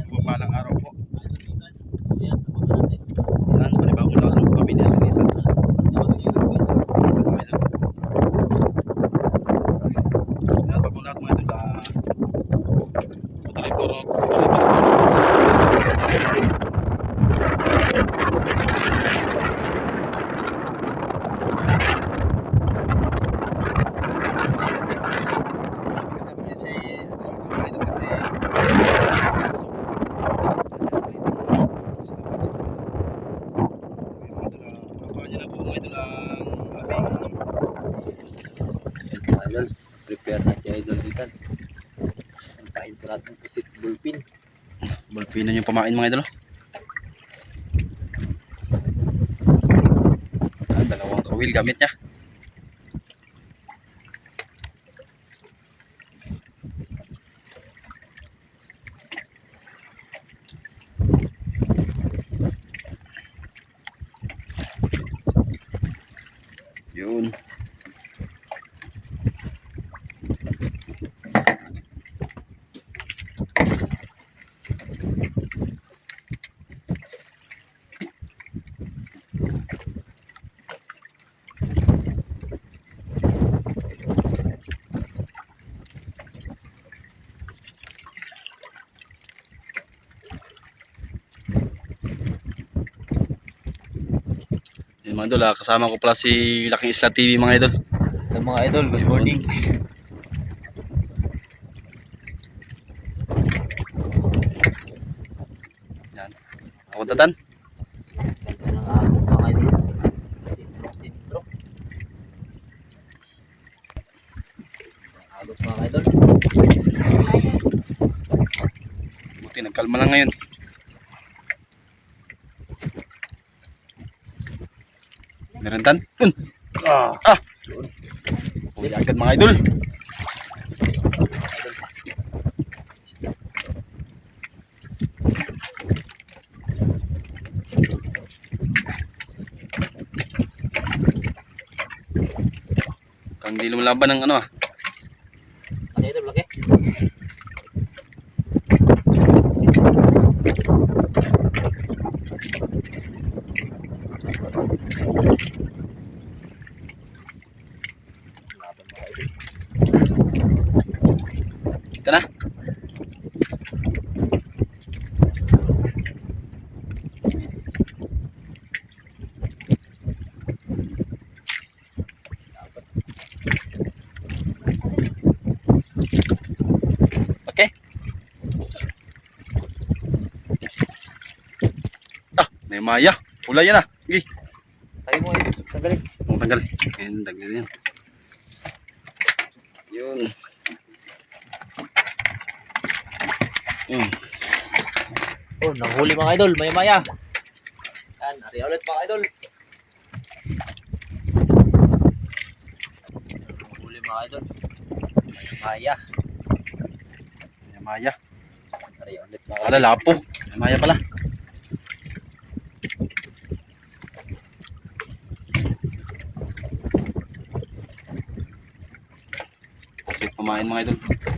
po palang araw po. Yan, panibagong lalo po kami nila dito. Mga idol. Yan, bagong lahat mga idol. ah, Patuloy po. Patuloy po. Kasi, mga idol, kasi Idol, prepare na si Idol Ikan. Ang kain po natin pusit bulpin. Bulpinan yung pamain mga idol. Ah, dalawang kawil gamit niya. Mga idol, ah, kasama ko pala si Laking Isla TV mga idol. Hello mga idol, good morning. Yan. Ako tatan. Agos mga idol. Buti nagkalma lang ngayon. Meron tan? Yun. Ah. Ah. Uy, agad mga idol. Kang di lumalaban ng ano ah. Maya. Pula yan ah. Sige. Tayo mo idol, tanggalin. Ang tanggal. Ayun, tanggal yan. Yun. Yun. Oh, nanghuli mga idol, may maya. Yan, ari ulit mga idol. Nanghuli mga idol. May maya. May maya. Ari ulit mga Wala, lapo. May maya pala. Kumain mga idol.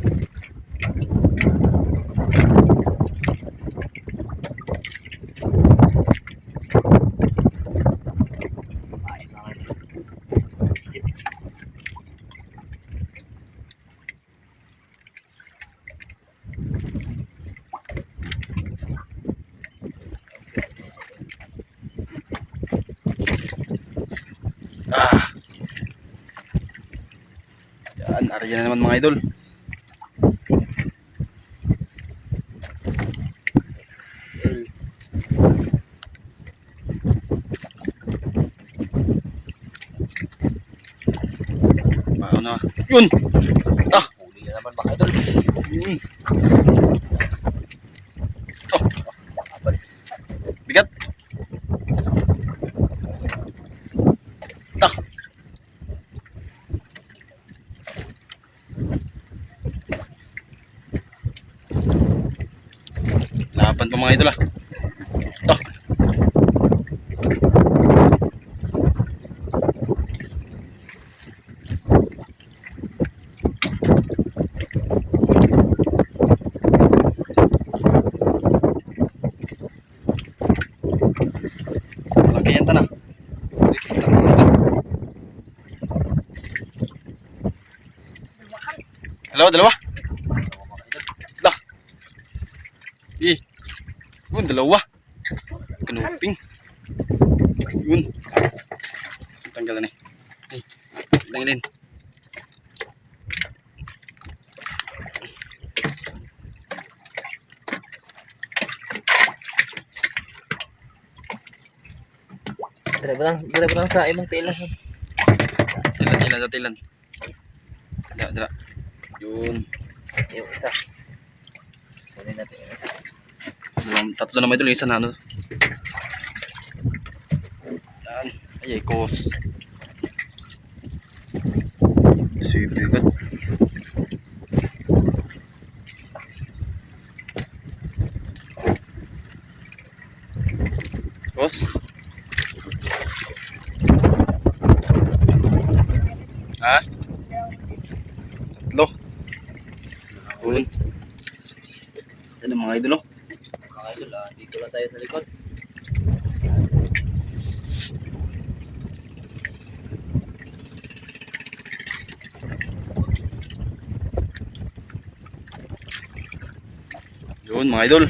Yan, arya na naman mga idol. Na? Yun! Ah! Huli na naman mga idol. Yun. Oh, bigat. Ah! Lapan pa mga idol ah. Ah! yan, tana. Dalawa, dalawa. Lah. Eh. Yun, dalawa. Kanuping. Yun. Tanggalan eh. Eh, tanggalin. Dire ba lang, dire ba lang sa imong tilas. Tilan, tilan, sa tilan. Dala, dala. Yun. Yung isa. Kunin natin yung isa. Dalawang, tatlo na may dulo, isa na ano. Yan. Ay, ay, kos. Super good. Kos. Ha? Tatlo. Yun. Yan ang mga idol, oh. Mga idol, ah, dito lang tayo sa likod. Yun mga idol.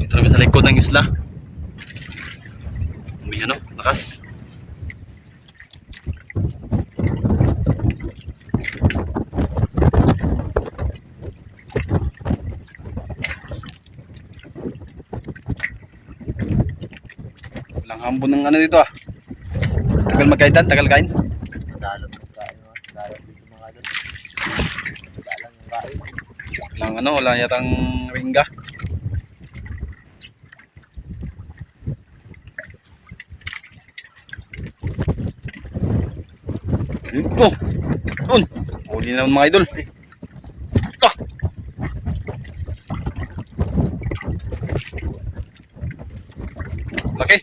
Dito namin sa likod ng isla. May ano, lakas. Hambon ng ano dito ah. Tagal magkaitan, tagal kain. Dalot ng kain. no? Dalot dito mga idol. Dalang yung kain. Walang ano, wala yatang ringga. Oh! Yun! Huli na naman mga idol. Ah! Laki!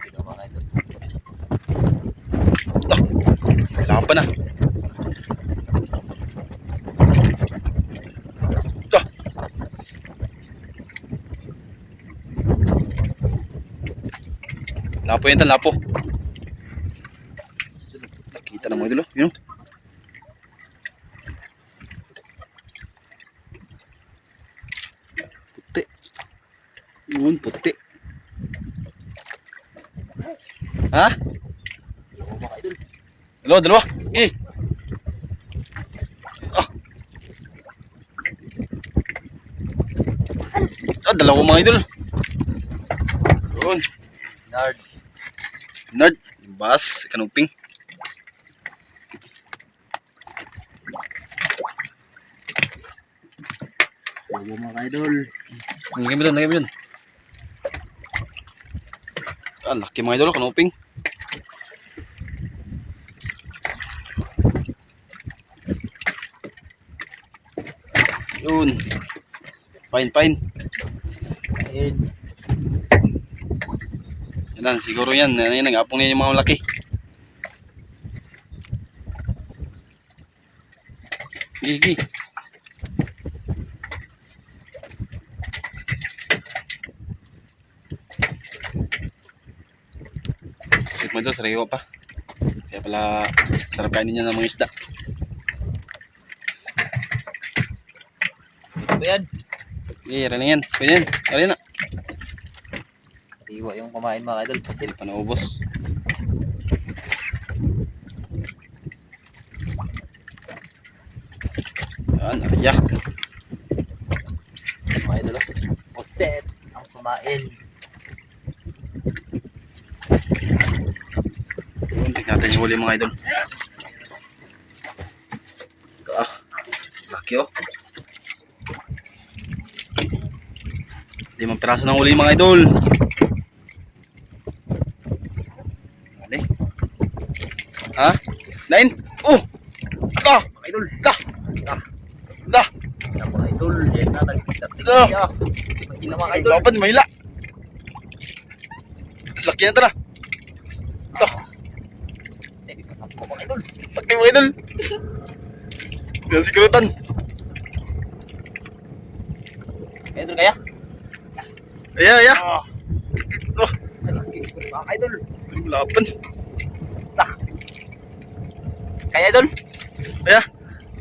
Dito mga idol. Ah! Kailangan pa na. Ah! Tan, lapo. Nakita na mga idol, yun. Puti. Yun, puti. Ha? Dalawa, dalawa. Eh. Ah. Ah, dalawa mga idol. Yun. Nard. Bas. Kanuping. Dito mga idol. Lagay mo dun, lagay mo dun. Ah, laki mga idol. Kanuping. Yun. Fine, fine. Ayun. Yan siguro yan. Yan, nag-apong na yung mga malaki. Gigi. Sit mo ito, sariwa pa. Kaya pala, sarap kainin niya ng mga isda. Ito yan. Eh, yan na yan. Yan. Iwa yung kumain mga idol. Kasi Hindi pa naubos. Yan, arya. mga idol. oh. Oset ang kumain. Yun, tignan natin yung huli mga idol. Ah, laki oh. Limang piraso ng huli mga idol. Ano eh? Ha? Nine? Oh! Ah! Mga idol! Da! Da! Da! Yan mga idol. Yan na nagkita. Ah. Yan. Mga idol. Lapan, mahila! Laki na ito na! Da! Hindi pa sampo mga idol. Laki mga idol! Yan si Kurutan! Idol kaya? Aya, aya. Oh. Oh, Malaki siguro mga idol. laban. Kaya idol? Aya.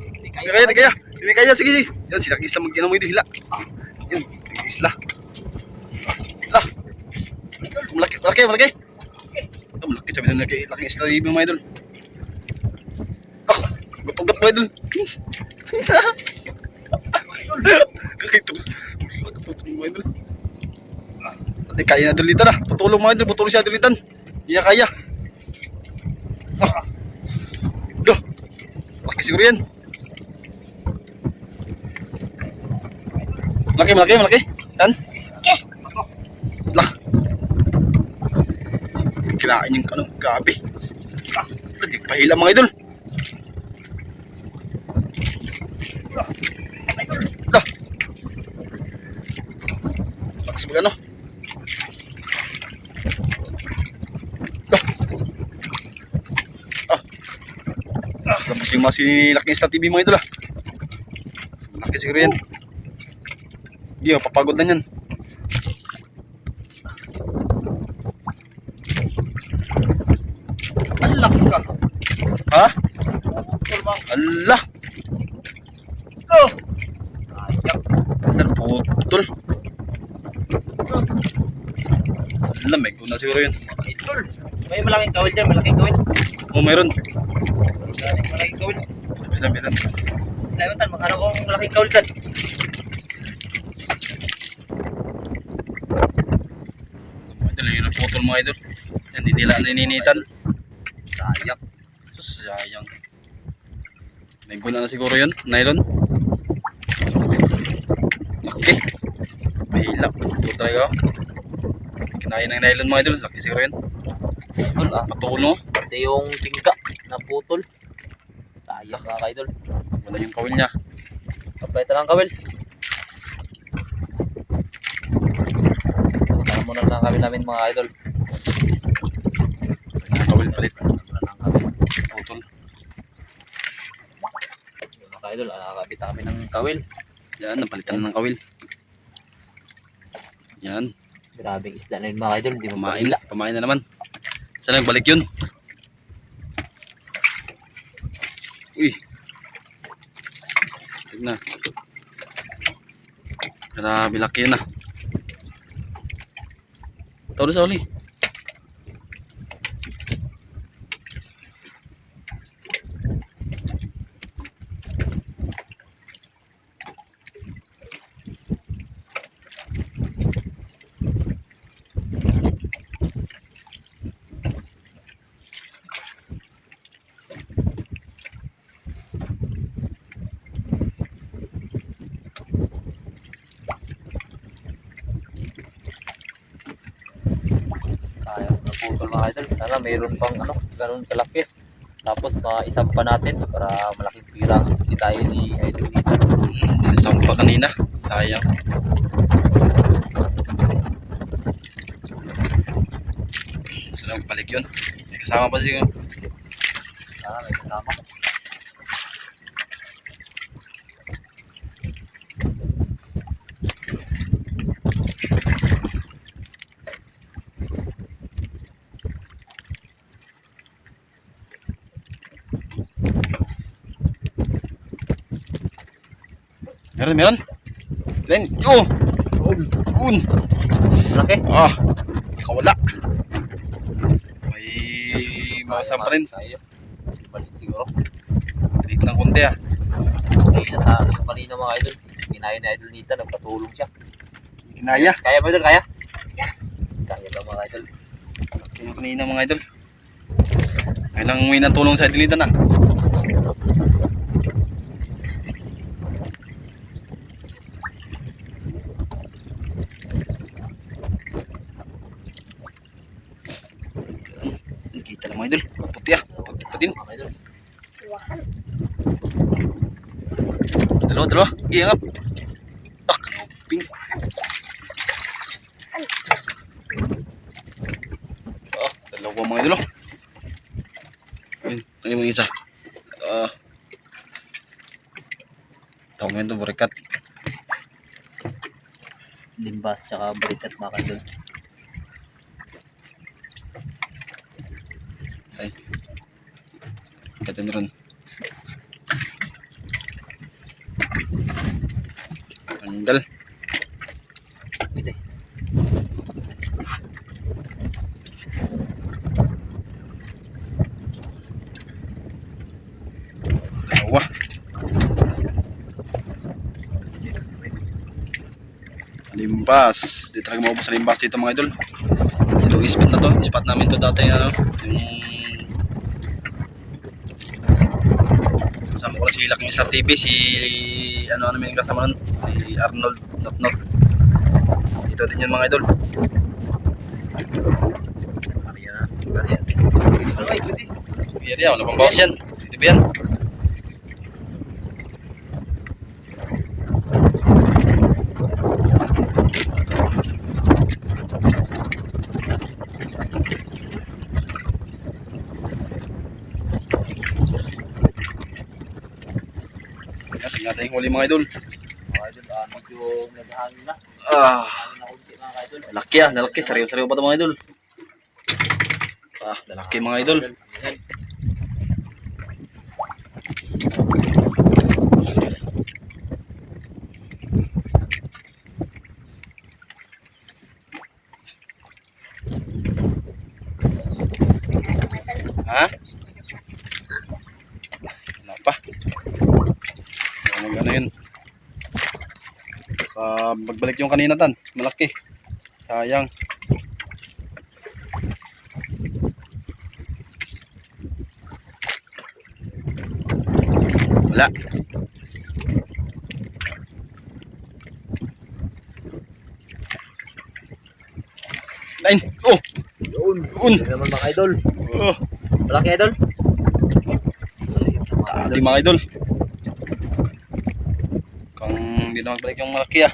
Hindi Hindi kaya, hindi kaya. Hindi kaya, sige, sige. Yan, silang isla mag mo ito, hila. Yan, silang isla. Lah. Malaki, malaki. Ah, malaki, sabi na malaki, laking isla rin mga idol. Ah, gutugat mga idol. Terus. Gutugat mga idol. Ate, kaya na dulitan ah. Tutulong mga idol, putulong siya dulitan. Iya kaya. Ah. Duh. Laki siguro yan. Malaki, malaki, malaki. Yan. Kinain yung kanong gabi. Ah, tadi pahila mga idol. Lah. Lakas mag ano. Ah. Ah, labas yung mga sinilaking sa TV mga idol ah. Laki siguro yan. Hindi, mapapagod na yan. Allah ka. Ha? Putol mga Allah! Oh! Ayak. Ano putol? Sus. Allah, may guna siguro yun. Idol. May malaking kawil dyan. Malaking kawil. Oh, mayroon. Malaking kawil. Bilan, bilan. Lewatan, makano kong malaking kawil dyan. Idol, yun ang putol mga idol. Yan, di nila nininitan. Sayak. Sus, sayang. May guna na siguro yun. Nylon. Laki. Mahilap. Ito talaga. Kinain ng nylon mga idol. Laki siguro yun. Idol ah. Patulo. Ito yung tingka na putol. Sayak mga idol. Wala yung kawil niya. Kapay lang kawil. Tara muna lang kawil namin mga idol. Kawil palit. Putol. Mga idol, ah, nakakabit kami ng kawil. Yan, napalitan na ng kawil. Yan. Grabing isda na yun mga idol. Hindi mo Pamain, mahila. pamain na naman. Saan nagbalik yun? Uy. Tignan. Grabe laki yun ah. Tawag sa uli. Kaya na putol mga idol. Sana mayroon pang ano, ganun kalaki. Tapos maisam pa natin para malaking pirang hindi tayo ni idol dito. Hindi nasampa kanina. Sayang. Saan nagbalik yun? May kasama pa siguro. Sana may kasama. Meron, meron. Len, oh! Un! Malaki. Ah! Nakawala. May masam pa rin. Balik siguro. Dito ng konti ah. Tayo na sa ano kanina mga idol. Ginaya ni idol Nita, nagpatulong siya. Inaya. Kaya ba idol? Kaya? Kaya daw mga idol. Yung kanina mga idol. Kailang may natulong sa idilitan ah. Kita lang mga idol. Puti ah. Puti pa din. Mga idol. Dalawa, dalawa. Iangat. Ah, kanoping. Ah, dalawa mga idol. oh. Ayun, mga isa. Ah. Tawag mo ito, burikat. limbas tsaka balikat mga kaidol. Ay. Ganda na rin. Tanggal. Ito. Dalawa. Limbas. Di talaga maubos sa limbas dito mga idol. Itong spot na to. Spot namin to dati. Ano, yung... Kasama ko lang si Laking sa TV. Si... Ano ano may kasama nun? Si Arnold Notnot. Dito din yun mga idol. Maria na. Pwede yan. Wala pang bawas yan. Dito ba yan? Tingnan natin yung huli mga idol. Mga idol, ah, medyo naghahangin na. Ah, Hangin na kunti mga idol. lalaki ah, lalaki. Sariwa-sariwa pa ito mga idol. Ah, lalaki mga idol. Ayan. Ha? Wala pa. Ano ano yun? Ah, magbalik yung kanina tan. Malaki. Sayang. Wala. Nine. Oh! Yun. Yun! Naman mga idol. Oh! Malaki idol. Dali mga idol. Kung hindi na magbalik yung malaki ah.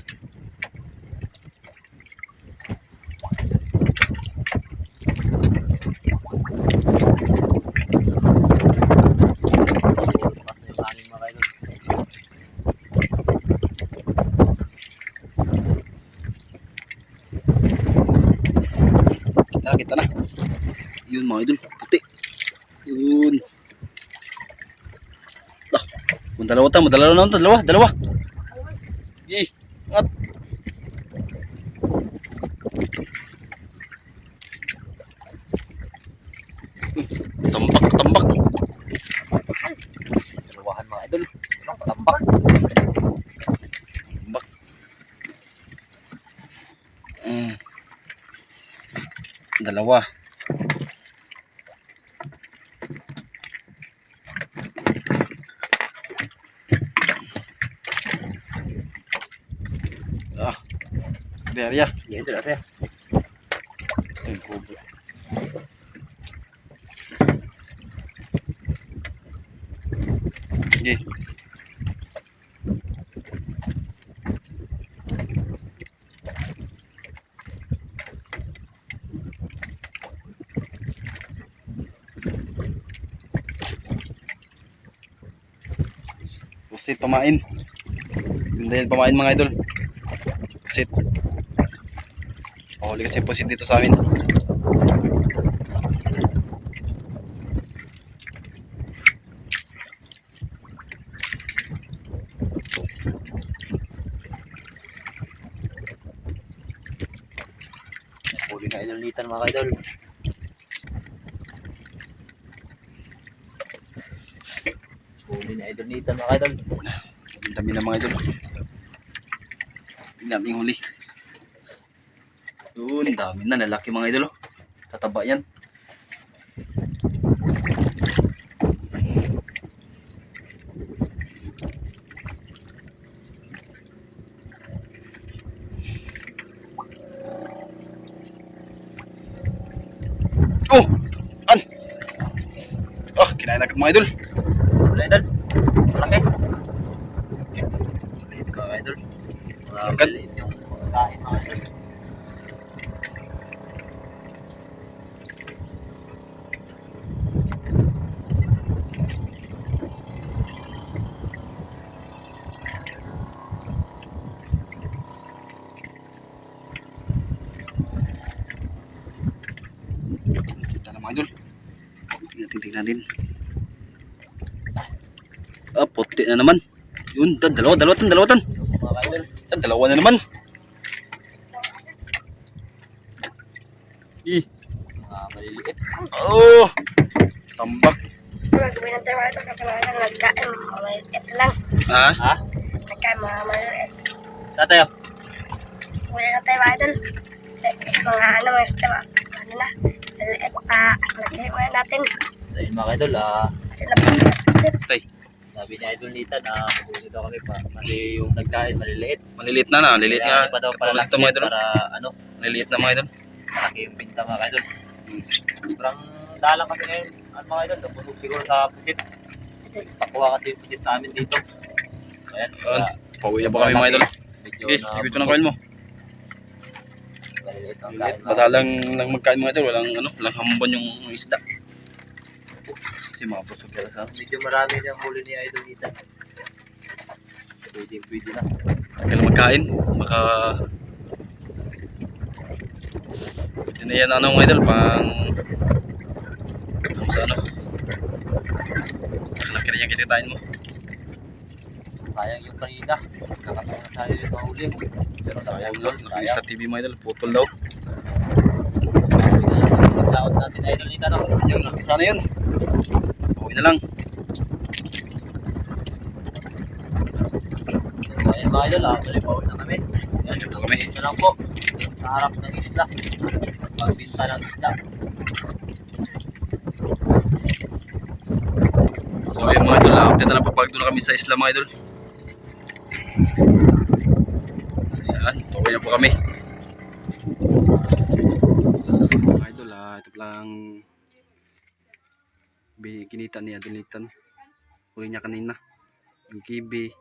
Bukas na yung hangin mga idol. Tara, kita na. Yun mga idol. Puti. Yun. Lah. Kung dalawa ta, madalawa na. Dalawa, dalawa. Yay. Angat. Tambak, tambak. Dalawahan mga idol. Anong patambak? Tambak. Mm. Dalawa. Ah. Berya. Iya idol ate. Ito yung kubo. Sige. Pusit pamain. Dahil pamain mga idol. Pusit. Pahuli kasi pusit dito sa amin. Huli na idolitan mga idol. Huli na idolitan mga idol. Ang dami na mga idol. Ang dami yung huli. Yun, dami na. Lalaki mga idol. oh. Tataba yan. mga idol. Mga idol. Malaki. Mga idol. Agad. Yung kain mga idol. Kita naman idol. Tingnan din. Puti na naman. Yun, tan, dalawa, dalawa tan, dalawa tan. Mga. Tan, dalawa na naman. Ih, Mga maliliit. oh. Tambak. Mga mga mga. Ha? Ha? Nagkain mga maliit. Tatayo. Gawin natin mga idol. Kasi mga ano, mga mga ano na, maliit pa, lagay mga natin. So yun mga idol, ah, Kasi napasit. Tay, sabi ni Idol Nita na mabuti daw kami pa. Kasi yung nagkain maliliit. maliliit na na, maliliit nga. pa daw Ito palalaki mga idol. para ano, Maliliit na mga idol. malaki yung pinta mga idol. Sobrang dalang kami ngayon. Ano mga idol, nabusog siguro sa pusit. Pakuha kasi yung pusit namin dito. Ayan, kaya Pauwi na ba kami mga idol? medyo Eh, na ibig ko ng kain mo. maliliit ang kain. Madalang lang magkain mga idol. Walang ano, walang hambon yung isda. Kasi mga busog kaya sa Medyo marami yung huli ni Idol Nita. Pwede, pwede na. Kaya magkain. Baka... Ito na yan ano mga idol. Pang... Pang sa ano. Laki rin yung kititain mo. Sayang yung kanina. Nakatulong sa iyo yung huli. Pero Sayang yun. Sa TV mga idol. Putol daw. Laot natin Idol Nita no. Yung laki sana yun. Na lang. Ayun mga idol, ah, tuloy pa na kami. Yan, Ito kami. Ito lang po. Sa harap ng isla. Pagbinta ng isla. So yun mga idol. Update na lang papag doon na kami sa isla mga idol. Ayan. Pauwi na po kami. Mga idol ah. Ito lang kinita niya dunitan. Huli niya kanina. Yung kibi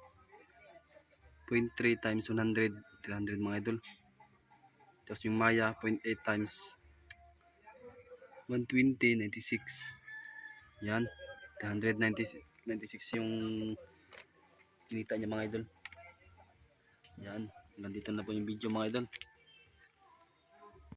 0.3 times 100 300 mga idol. Tapos yung maya 0.8 times 120 96. Yan. 196 96 yung kinita niya mga idol. Yan. Hanggang dito na po yung video mga idol.